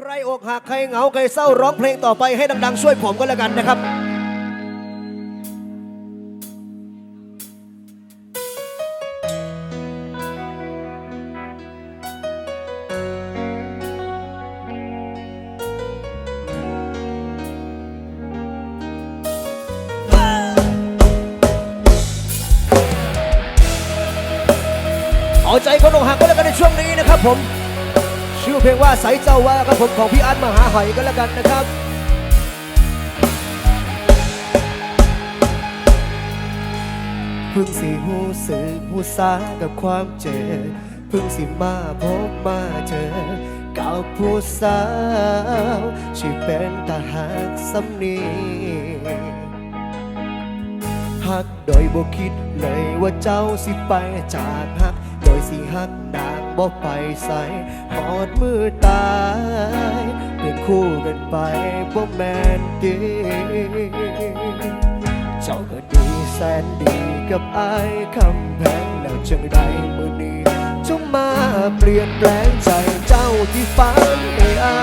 ใครอกหักใครเหงาใครเศร้าร้องเพลงต่อไปให้ดังๆ ช่วยผมก็แล้วกันนะครับเอาใจคนอกหักก็แล้วกันในช่วงนี้นะครับผม ชื่อเพลงว่าใสเจ้าว่าครับผมของพี่อันมหาหอยก็แล้วกันนะครับเพิ่งสิหูสื่อหูสากับความเจ็บเพิ่งสิมาพบมาเจอกับผู้สาวที่เป็นตาหักสำนีหักโดยบ่คิดเลยว่าเจ้าสิไปจากหัก สิหักนางบ่ไปใส่หอดมือตายเป็นคู่กันไปบ่แม่นดีเจ้าก็ดีแสนดีกับอายคำแพงแล้วจังใดมือนี้จ้ามาเปลี่ยนแปลงใจเจ้าที่ฝันให้อา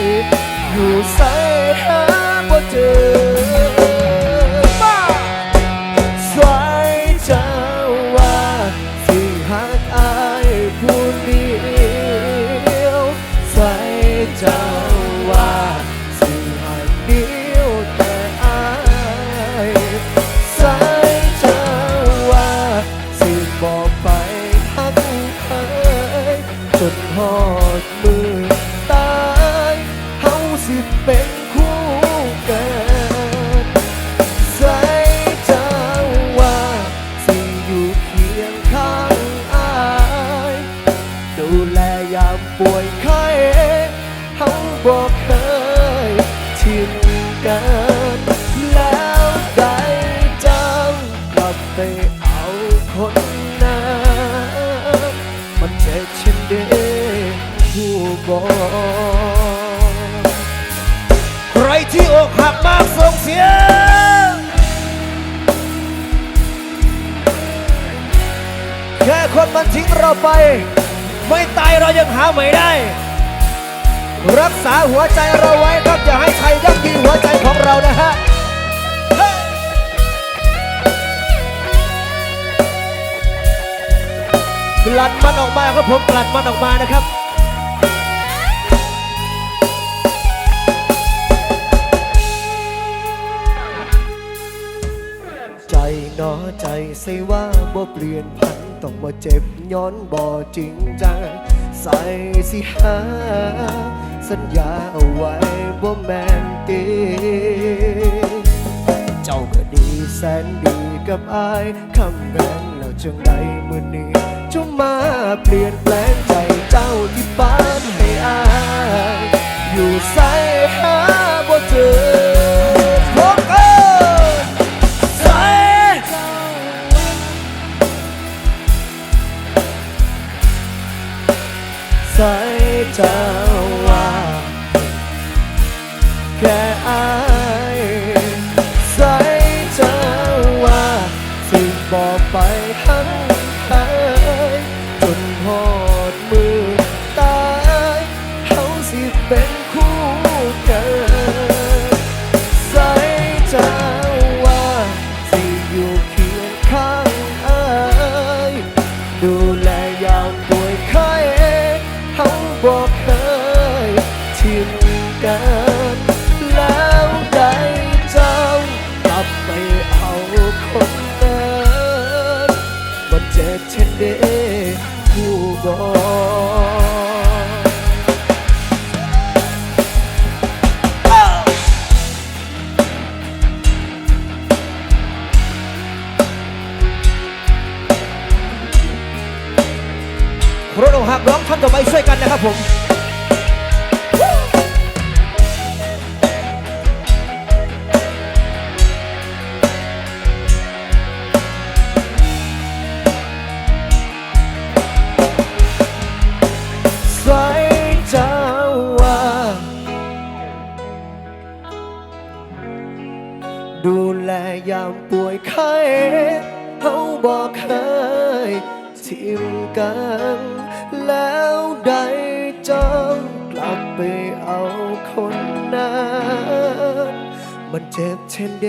ยอยู่ใส่ามป่วยไข้เฮาบอกเคยทิ้งกันแล้วได้จังกลับไปเอาคนนั้นมันเจ็บเช่นเดีผู้บอกใครที่อกหักมากส่งเสียงแค่คนมันทิ้งเราไป ไม่ตายเรายังหาใหม่ได้ รักษาหัวใจเราไว้ครับอย่าให้ใครย่ำยีหัวใจของเรานะฮะกลัดมันออกมาครับผมกลัดมันออกมานะครับใจนอใจใส่ว่าบ่เปลี่ยนพัน ต้องบ่เจ็บย้อนบ่จริงจังใส่สิหา สัญญาเอาไว้บ่แม่นตีเจ้าก็ดีแสนดีกับอายคำแบ่งแล้วจังใดมื้อนี้จ้ามาเปลี่ยนแปลงใจเจ้าที่บ้านให้อายอยู่ใส่ ใส่เจ้าว่า แค่อายใส่เจ้าว่าสิบอกไปทั้งหายจนหอดมือตายเขาสิเป็น รถอกหักร้องท่อนต่อไปช่วยกันนะครับผมส่เจ้าวาดูแลยามป่วยไข้เขาบอกเคยทิมกัน แล้วได้จองกลับไปเอาคนนั้นมันเจ็บเช่นเด